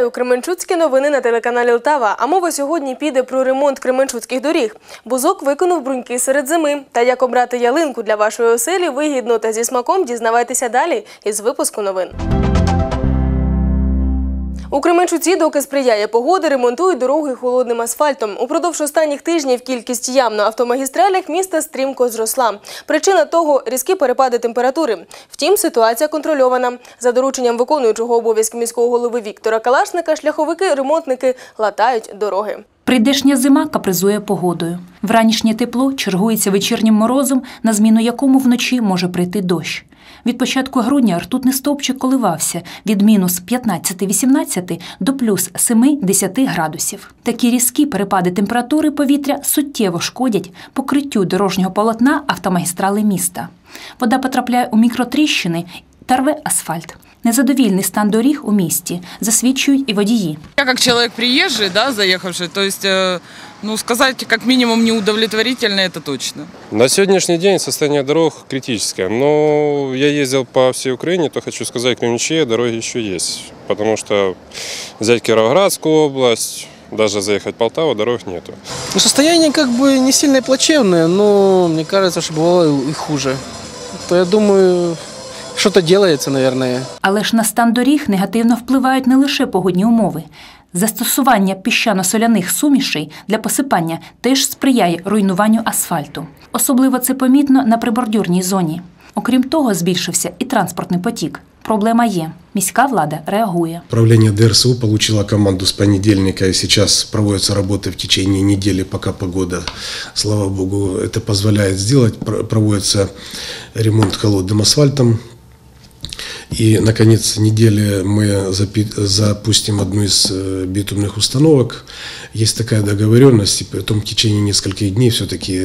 Вітаю! Кременчуцькі новини на телеканалі Лтава. А мова сьогодні піде про ремонт кременчуцьких доріг. Бузок виконав бруньки серед зими. Та як обрати ялинку для вашої оселі вигідно та зі смаком дізнавайтеся далі із випуску новин. У Кременчуці, доки сприяє погоди, ремонтують дороги холодним асфальтом. Упродовж останніх тижнів кількість ям на автомагістралях міста стрімко зросла. Причина того – різкі перепади температури. Втім, ситуація контрольована. За дорученням виконуючого обов'язки міського голови Віктора Калашника, шляховики-ремонтники латають дороги. Прийдешня зима капризує погодою. Вранішнє тепло чергується вечірнім морозом, на зміну якому вночі може прийти дощ. Від початку грудня ртутний стовпчик коливався від мінус 15-18 до плюс 7-10 градусів. Такі різкі перепади температури повітря суттєво шкодять покриттю дорожнього полотна автомагістрали міста. Вода потрапляє у мікротріщини та рве асфальт. Незадовільний стан доріг у місті засвідчують і водії. Я как человек приезжий, да, заехавший, то есть, э, ну, сказать как минимум неудовлетворительно, это точно. На сегодняшний день состояние дорог критическое. Но я ездил по всей Украине, то хочу сказать, в Кременчуге дороги еще есть. Потому что взять Кировоградскую область, даже заехать в Полтаву, дорог нету. Ну, состояние как бы не сильно и плачевное, но мне кажется, что бывало и хуже. То я думаю, что-то делается, наверное. Але ж на стан доріг негативно впливають не лише погодні умови. Застосування піщано-соляних сумішей для посипання теж сприяє руйнуванню асфальту. Особливо це помітно на прибордюрній зоні. Окрім того, збільшився і транспортний потік. Проблема є. Міська влада реагує. Управление ДРСУ получило команду с понедельника, и сейчас проводятся работы в течение недели, пока погода, слава богу, это позволяет сделать. Про- Проводится ремонт холодным асфальтом. И на конец недели мы запи- запустим одну из э, битумных установок. Есть такая договоренность, и потом в течение нескольких дней все-таки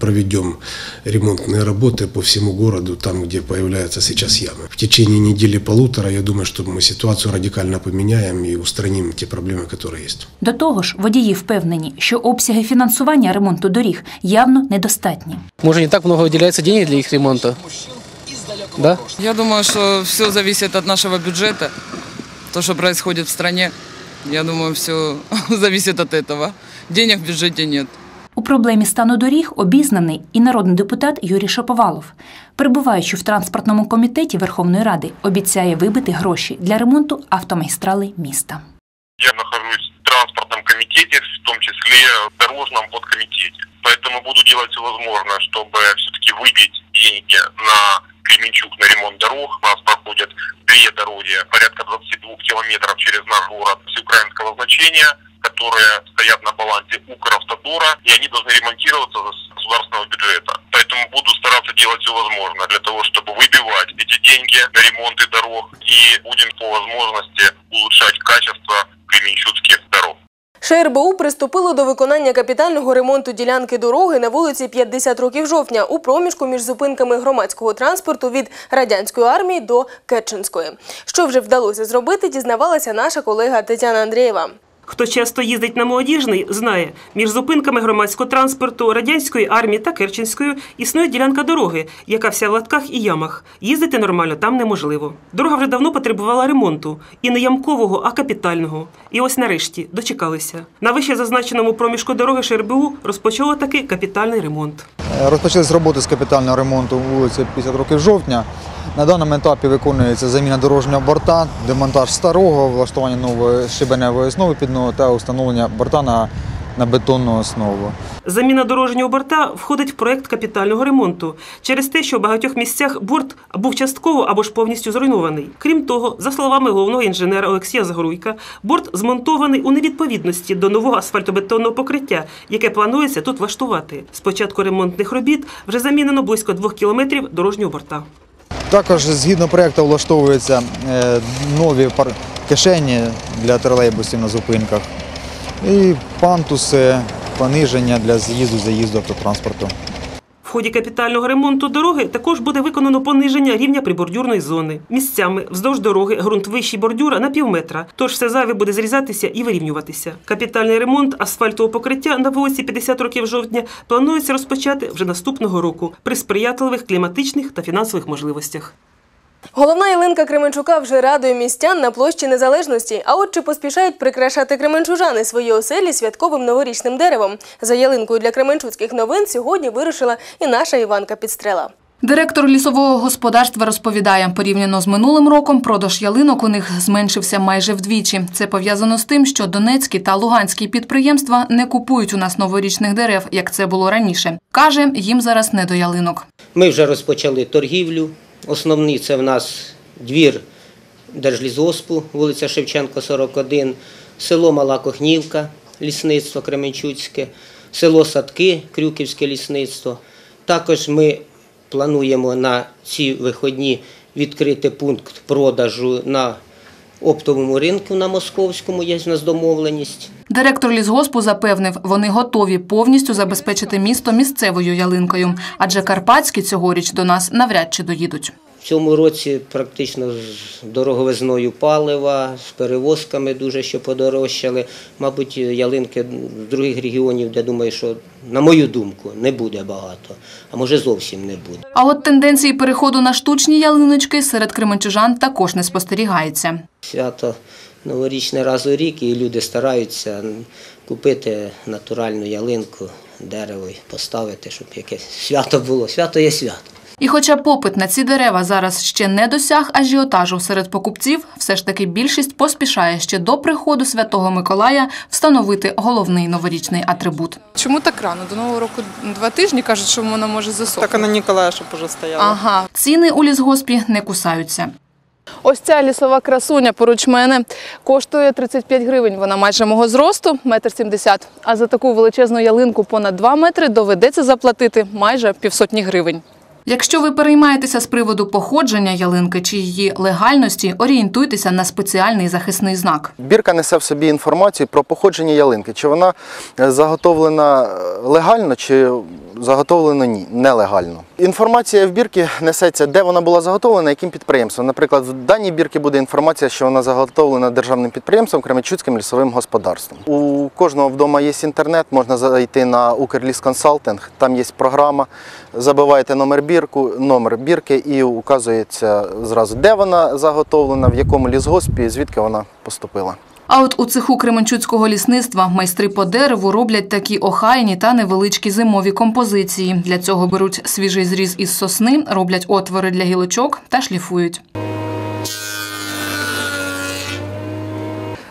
проведем ремонтные работы по всему городу, там, где появляются сейчас ямы. В течение недели-полутора, я думаю, что мы ситуацию радикально поменяем и устраним те проблемы, которые есть. До того ж, водії впевнені, що обсяги фінансування ремонту доріг явно недостатні. Может, не так много выделяется денег для их ремонта? Да? Я думаю, что все зависит от нашего бюджета. То, что происходит в стране, я думаю, все зависит от этого. Денег в бюджете нет. У проблемі стану доріг обізнаний і народний депутат Юрій Шаповалов. Перебуваючи в транспортному комітеті Верховної Ради, обіцяє вибити гроші для ремонту автомагістралей міста. Я нахожусь в транспортном комитете, в том числе в дорожном подкомитете. Поэтому буду делать все возможное, чтобы все-таки выбить деньги на Кременчук на ремонт дорог. У нас проходят две дороги, порядка 22 километров через наш город всеукраинского значения, которые стоят на балансе Укравтодора, и они должны ремонтироваться счет государственного бюджета. Поэтому буду стараться делать все возможное для того, чтобы выбивать эти деньги на ремонты дорог и будем по возможности улучшать качество кременчуцких. ШРБУ приступило до виконання капітального ремонту ділянки дороги на вулиці 50 років жовтня у проміжку між зупинками громадського транспорту від радянської армії до Керченської. Що вже вдалося зробити, дізнавалася наша колега Тетяна Андрієва. Хто часто їздить на молодіжний, знає, між зупинками громадського транспорту радянської армії та Керченською існує ділянка дороги, яка вся в латках і ямах. Їздити нормально там неможливо. Дорога вже давно потребувала ремонту, і не ямкового, а капітального. І ось нарешті дочекалися. На вище зазначеному проміжку дороги ШРБУ розпочало таки капітальний ремонт. Розпочались роботи з капітального ремонту вулиці 50 років жовтня. На даному етапі виконується заміна дорожнього борта, демонтаж старого, влаштування нової шибеневої основи під нього та встановлення борта на, на бетонну основу. Заміна дорожнього борта входить в проект капітального ремонту через те, що в багатьох місцях борт був частково або ж повністю зруйнований. Крім того, за словами головного інженера Олексія Загоруйка, борт змонтований у невідповідності до нового асфальтобетонного покриття, яке планується тут влаштувати. З початку ремонтних робіт вже замінено близько двох кілометрів дорожнього борта. Також згідно проєкту влаштовуються е, нові кишені для тролейбусів на зупинках і пантуси, пониження для з'їзду-заїзду автотранспорту. Ході капітального ремонту дороги також буде виконано пониження рівня прибордюрної зони. Місцями вздовж дороги ґрунт вищий бордюра на півметра, тож все зайве буде зрізатися і вирівнюватися. Капітальний ремонт асфальтового покриття на вулиці 50 років жовтня планується розпочати вже наступного року при сприятливих кліматичних та фінансових можливостях. Головна ялинка Кременчука вже радує містян на площі Незалежності. А от чи поспішають прикрашати кременчужани свої оселі святковим новорічним деревом? За ялинкою для кременчуцьких новин сьогодні вирушила і наша Іванка Підстрела. Директор лісового господарства розповідає, порівняно з минулим роком продаж ялинок у них зменшився майже вдвічі. Це пов'язано з тим, що донецькі та луганські підприємства не купують у нас новорічних дерев, як це було раніше. Каже, їм зараз не до ялинок. Ми вже розпочали торгівлю. Основний це в нас двір Держлізоспу, вулиця Шевченко, 41, село Мала Кохнівка, лісництво Кременчуцьке, село Садки, Крюківське лісництво. Також ми плануємо на ці виходні відкрити пункт продажу на оптовому ринку на Московському, є в нас домовленість. Директор лісгоспу запевнив, вони готові повністю забезпечити місто місцевою ялинкою, адже карпатські цьогоріч до нас навряд чи доїдуть. В цьому році практично з дороговизною палива, з перевозками дуже що подорожчали. Мабуть, ялинки з других регіонів, де думаю, що, на мою думку, не буде багато, а може зовсім не буде. А от тенденції переходу на штучні ялиночки серед кременчужан також не спостерігається. Свято новорічне раз у рік, і люди стараються купити натуральну ялинку, дерево і поставити, щоб якесь свято було. Свято є свято. І хоча попит на ці дерева зараз ще не досяг ажіотажу серед покупців, все ж таки більшість поспішає ще до приходу Святого Миколая встановити головний новорічний атрибут. Чому так рано? До нового року два тижні кажуть, що вона може засохнути. Так а на Ніколая, щоб уже стояла. Ага. Ціни у лісгоспі не кусаються. Ось ця лісова красуня поруч мене коштує 35 гривень. Вона майже мого зросту, метр сімдесят. А за таку величезну ялинку понад 2 метри доведеться заплатити майже півсотні гривень. Якщо ви переймаєтеся з приводу походження ялинки чи її легальності, орієнтуйтеся на спеціальний захисний знак. Бірка несе в собі інформацію про походження ялинки. Чи вона е, заготовлена е, легально, чи заготовлена ні, нелегально. Інформація в бірці несеться, де вона була заготовлена, яким підприємством. Наприклад, в даній бірці буде інформація, що вона заготовлена державним підприємством Кременчуцьким лісовим господарством. У кожного вдома є інтернет, можна зайти на Укрлісконсалтинг, там є програма. Забиваєте номер бірку, номер бірки і указується зразу, де вона заготовлена, в якому лісгоспі, звідки вона поступила. А от у цеху Кременчуцького лісництва майстри по дереву роблять такі охайні та невеличкі зимові композиції. Для цього беруть свіжий зріз із сосни, роблять отвори для гілочок та шліфують.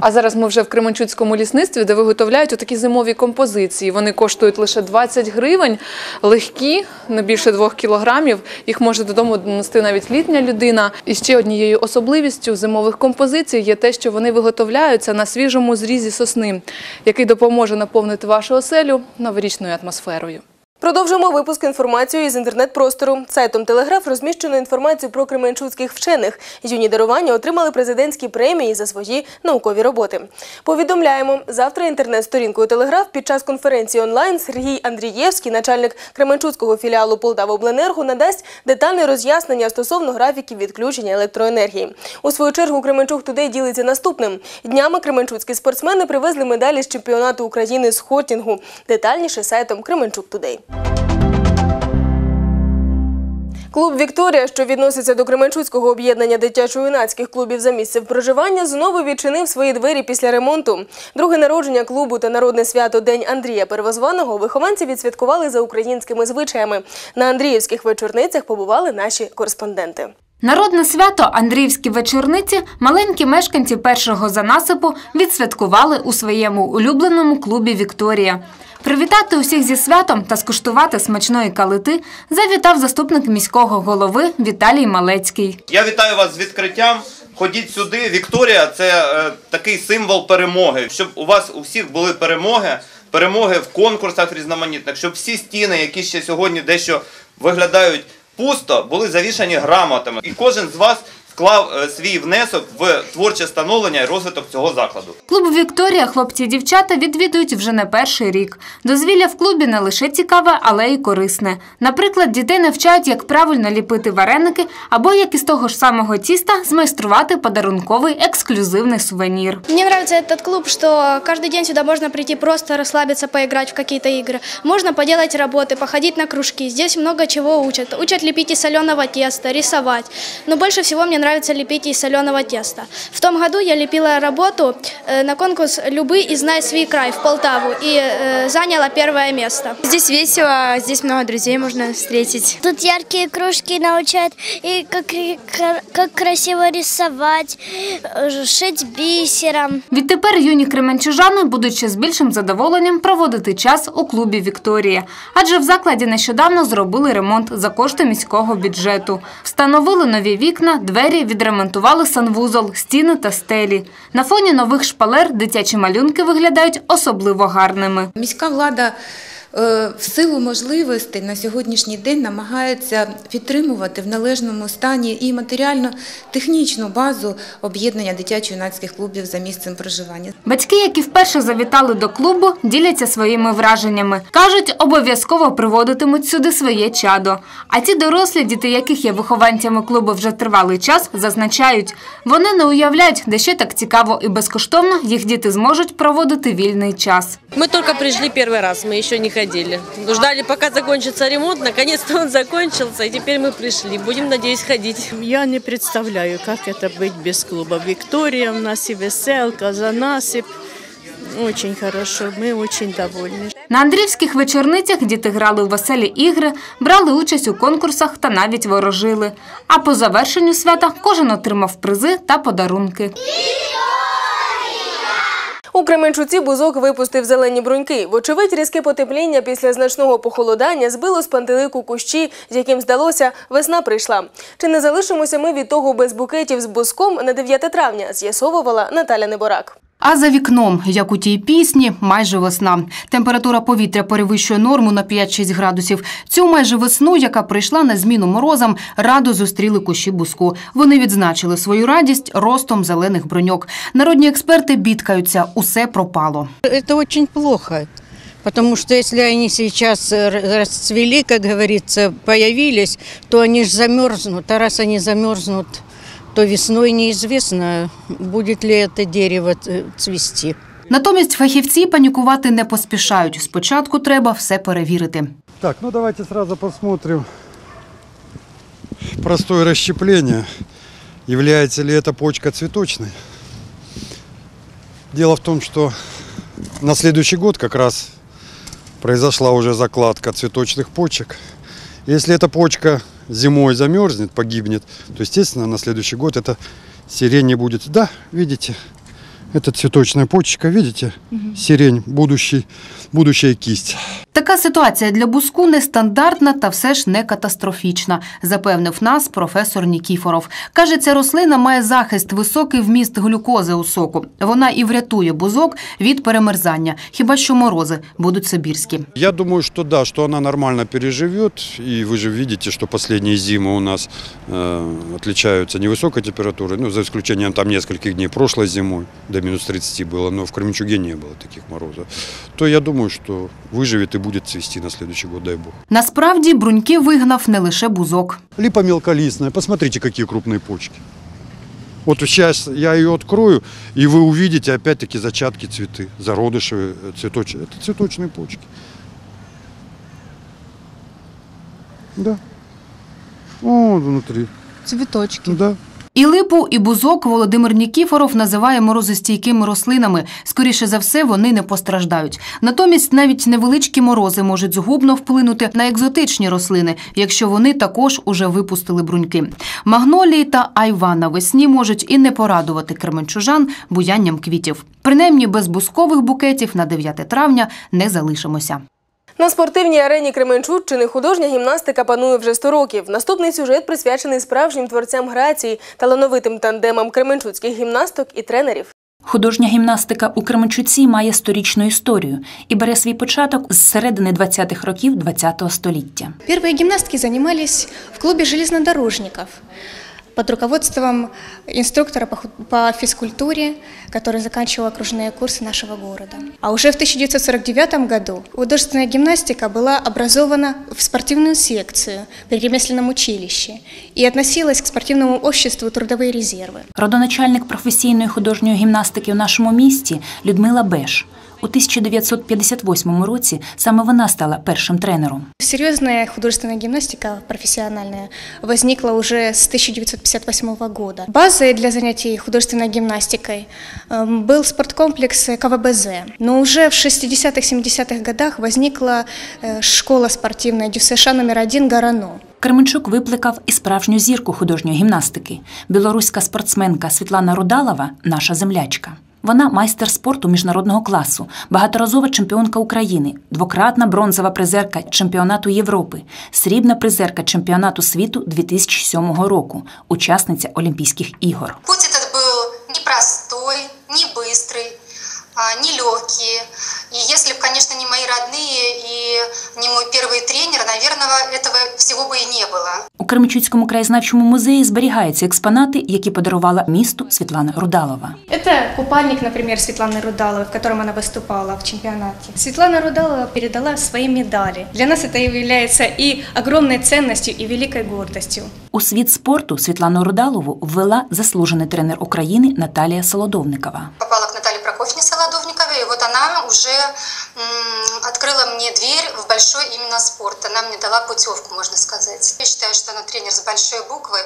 А зараз ми вже в Кременчуцькому лісництві, де виготовляють отакі зимові композиції. Вони коштують лише 20 гривень, легкі, не більше 2 кілограмів. Їх може додому донести навіть літня людина. І ще однією особливістю зимових композицій є те, що вони виготовляються на свіжому зрізі сосни, який допоможе наповнити вашу оселю новорічною атмосферою. Продовжимо випуск інформацією із інтернет-простору. Сайтом Телеграф розміщено інформацію про кременчуцьких вчених. Юні дарування отримали президентські премії за свої наукові роботи. Повідомляємо, завтра інтернет-сторінкою Телеграф під час конференції онлайн Сергій Андрієвський, начальник Кременчуцького філіалу Полтавобленерго, надасть детальне роз'яснення стосовно графіків відключення електроенергії. У свою чергу Кременчук Тудей ділиться наступним. Днями кременчуцькі спортсмени привезли медалі з чемпіонату України з хотінгу. Детальніше сайтом Кременчук Тудей. Клуб Вікторія, що відноситься до Кременчуцького об'єднання дитячо-юнацьких клубів за місцем проживання, знову відчинив свої двері після ремонту. Друге народження клубу та народне свято День Андрія Первозваного вихованці відсвяткували за українськими звичаями. На Андріївських вечорницях побували наші кореспонденти. Народне свято Андріївські вечорниці маленькі мешканці першого занасипу відсвяткували у своєму улюбленому клубі Вікторія. Привітати усіх зі святом та скуштувати смачної калити завітав заступник міського голови Віталій Малецький. Я вітаю вас з відкриттям. Ходіть сюди. Вікторія це е, такий символ перемоги. Щоб у вас у всіх були перемоги, перемоги в конкурсах різноманітних, щоб всі стіни, які ще сьогодні дещо виглядають пусто, були завішані грамотами. І кожен з вас вклав е, свій внесок в творче становлення і розвиток цього закладу. Клуб Вікторія хлопці і дівчата відвідують вже не перший рік. Дозвілля в клубі не лише цікаве, але й корисне. Наприклад, дітей навчають, як правильно ліпити вареники, або як із того ж самого тіста змайструвати подарунковий ексклюзивний сувенір. Мне нравится этот клуб, что каждый день сюда можно прийти просто расслабиться, поиграть в какие-то игры. Можно поделать работы, походить на кружки. Здесь много чего учат. Учат лепить из соленого теста, рисовать. Но больше всего мне нравится лепить из соленого теста. В том году я лепила работу э, на конкурс «Любы и знай свой край» в Полтаву и э, заняла первое место. Здесь весело, здесь много друзей можно встретить. Тут яркие кружки научают, и как, как красиво рисовать, э, шить бисером. Відтепер юні кременчужани будуть ще з більшим задоволенням проводити час у клубі Вікторія. Адже в закладі нещодавно зробили ремонт за кошти міського бюджету. Встановили нові вікна, двері, відремонтували санвузол, стіни та стелі. На фоні нових шпалер дитячі малюнки виглядають особливо гарними. Міська влада в силу можливостей на сьогоднішній день намагається підтримувати в належному стані і матеріально-технічну базу об'єднання дитячо-юнацьких клубів за місцем проживання. Батьки, які вперше завітали до клубу, діляться своїми враженнями. Кажуть, обов'язково приводитимуть сюди своє чадо. А ті дорослі, діти яких є вихованцями клубу вже тривалий час, зазначають, вони не уявляють, де ще так цікаво і безкоштовно їх діти зможуть проводити вільний час. Мы только пришли первый раз, мы еще не ходили. Ждали, пока закончится ремонт. Наконец-то он закончился, и теперь мы пришли. Будем, надеюсь, ходить. Я не представляю, как это быть без клуба. Виктория у нас и веселка, занасип. Очень хорошо, мы очень довольны. На Андрівських вечорницях діти грали у веселі ігри, брали участь у конкурсах та навіть ворожили. А по завершенню свята кожен отримав призи та подарунки. У Кременчуці бузок випустив зелені бруньки. Вочевидь, різке потепління після значного похолодання збило з пантелику кущі, з яким здалося, весна прийшла. Чи не залишимося ми від того без букетів з бузком на 9 травня? З'ясовувала Наталя Неборак. А за вікном, як у тій пісні, майже весна. Температура повітря перевищує норму на 5-6 градусів. Цю майже весну, яка прийшла на зміну морозам, радо зустріли кущі буску. Вони відзначили свою радість ростом зелених броньок. Народні експерти бідкаються, усе пропало. Это очень плохо. Потому что если они сейчас расцвели, как говорится, появились, то они же замерзнут. А раз они замерзнут, то весной неизвестно, будет ли это дерево э, цвести. Натомість фахівці панікувати не поспішають. Спочатку треба все перевірити. Так, ну давайте сразу посмотрим простое расщепление. Является ли эта почка цветочной? Дело в том, что на следующий год как раз произошла уже закладка цветочных почек. Если эта почка зимой замерзнет, погибнет, то, естественно, на следующий год эта сирень не будет. Да, видите, это цветочная почка, видите, сирень, будущий, будущая кисть. Така ситуація для буску нестандартна та все ж не катастрофічна, запевнив нас професор Нікіфоров. Каже, ця рослина має захист, високий вміст глюкози у соку. Вона і врятує бузок від перемерзання. Хіба що морози будуть сибірські. Я думаю, что да, что она нормально переживет. И вы же видите, что последние зимы у нас э, отличаются невысокой температурой, ну, за исключением там нескольких дней прошлой зимой, до минус 30 было, но в Кременчуге не было таких морозов. То я думаю, что выживет и будет цвести на следующий год, дай бог. Насправді бруньки вигнав не лише бузок. Липа мелколистная, посмотрите, какие крупные почки. Вот сейчас я ее открою, и вы увидите опять-таки зачатки цветы, зародыши э, цветочные. Это цветочные почки. Да. Вот внутри. Цвіточки. Да. І липу, і бузок Володимир Нікіфоров називає морозостійкими рослинами. Скоріше за все, вони не постраждають. Натомість навіть невеличкі морози можуть згубно вплинути на екзотичні рослини, якщо вони також уже випустили бруньки. Магнолії та айва навесні можуть і не порадувати керменчужан буянням квітів. Принаймні без бузкових букетів на 9 травня не залишимося. На спортивній арені Кременчуччини художня гімнастика панує вже 100 років. Наступний сюжет присвячений справжнім творцям грації, талановитим тандемам кременчуцьких гімнасток і тренерів. Художня гімнастика у Кременчуці має сторічну історію і бере свій початок з середини 20-х років ХХ століття. Первые гимнастки занимались в клубе железнодорожников под руководством инструктора по ху- по физкультуре, который заканчивал окружные курсы нашего города. А уже в 1949 году художественная гимнастика была образована в спортивную секцию при ремесленном училище и относилась к спортивному обществу «Трудовые резервы». Родоначальник професійної художньої гімнастики у нашому місті Людмила Беш. У 1958 році саме вона стала першим тренером. Серьезная художественная гимнастика профессиональная возникла уже с 1958 года. Базой для занятий художественной гимнастикой эм, был спорткомплекс КВБЗ. Но уже в 60-70-х годах возникла э, школа спортивная ДЮСШ номер один «Горано». Кременчук викликав і справжню зірку художньої гімнастики. Білоруська спортсменка Світлана Рудалова наша землячка. Вона майстер спорту міжнародного класу, багаторазова чемпіонка України, двократна бронзова призерка чемпіонату Європи, срібна призерка чемпіонату світу 2007 року, учасниця Олімпійських ігор. Путь этот был непростой, не быстрый, а, нелегкий. не мой первый тренер, наверное, этого всего бы и не было. У Кременчуцькому краєзнавчому музеї зберігаються експонати, які подарувала місту Світлана Рудалова. Это купальник, например, Светланы Рудаловой, в котором она выступала в чемпионате. Светлана Рудалова передала свои медали. Для нас это является и огромной ценностью, и великой гордостью. У світ спорту Світлану Рудалову ввела заслужений тренер України Наталія Солодовникова. Попала к Наталье Прокофьевне Солодовниковой, и вот она уже м, открыла мне дверь в большой именно спорт. Она мне дала путевку, можно сказать. Я считаю, что она тренер с большой буквы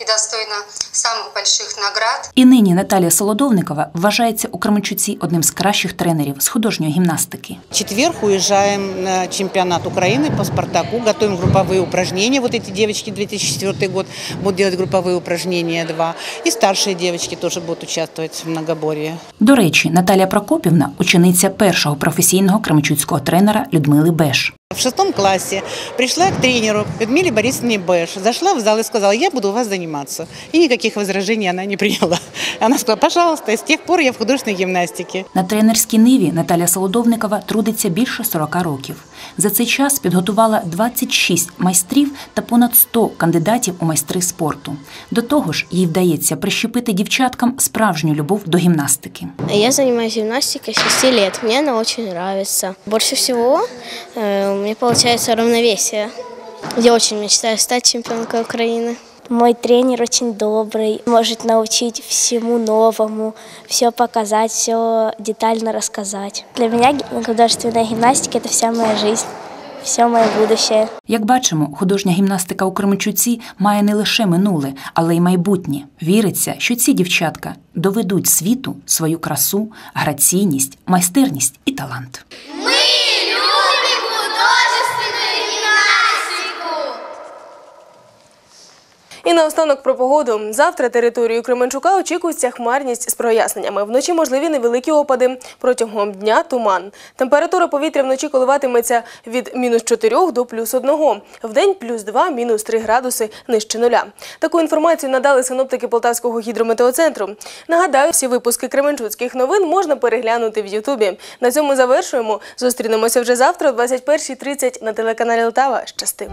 и достойна самых больших наград. І нині Наталія Солодовникова вважається у Кременчуці одним з кращих тренерів з художньої гімнастики. В четверг уезжаем на чемпионат Украины по «Спартаку», готовим групповые упражнения. Вот эти девочки 2004 год будут делать групповые упражнения два. И старшие девочки тоже будут участвовать в многоборье. До речі, Наталія Прокопівна учениця першого професійного кременчуцького тренера Людмили Беш. В шестом классе пришла к тренеру Людмиле Борисовне Бэш, зашла в зал и сказала, я буду у вас заниматься. И никаких возражений она не приняла. Она сказала, пожалуйста, и с тех пор я в художественной гимнастике. На тренерській ниві Наталя Солодовникова трудиться більше 40 років. За цей час підготувала 26 майстрів та понад 100 кандидатів у майстри спорту. До того ж, їй вдається прищепити дівчаткам справжню любов до гімнастики. Я занимаюсь гимнастикой с 6 лет. Мне она очень нравится. Больше всего э, у меня получается равновесие. Я очень мечтаю стать чемпионкой Украины. Мой тренер очень добрый, может научить всему новому, все показать, все детально рассказать. Для меня ги- художественная гимнастика – это вся моя жизнь, все мое будущее. Як бачимо, художня гімнастика у Кременчуці має не лише минуле, але й майбутнє. Віриться, що ці дівчатка доведуть світу свою красу, граційність, майстерність і талант. І наостанок про погоду. Завтра територію Кременчука очікується хмарність з проясненнями. Вночі можливі невеликі опади. Протягом дня туман. Температура повітря вночі коливатиметься від мінус 4 до плюс 1. Вдень плюс 2, мінус 3 градуси нижче нуля. Таку інформацію надали синоптики Полтавського гідрометеоцентру. Нагадаю, всі випуски Кременчуцьких новин можна переглянути в Ютубі. На цьому завершуємо. Зустрінемося вже завтра о 21.30 на телеканалі Лтава. Щасти!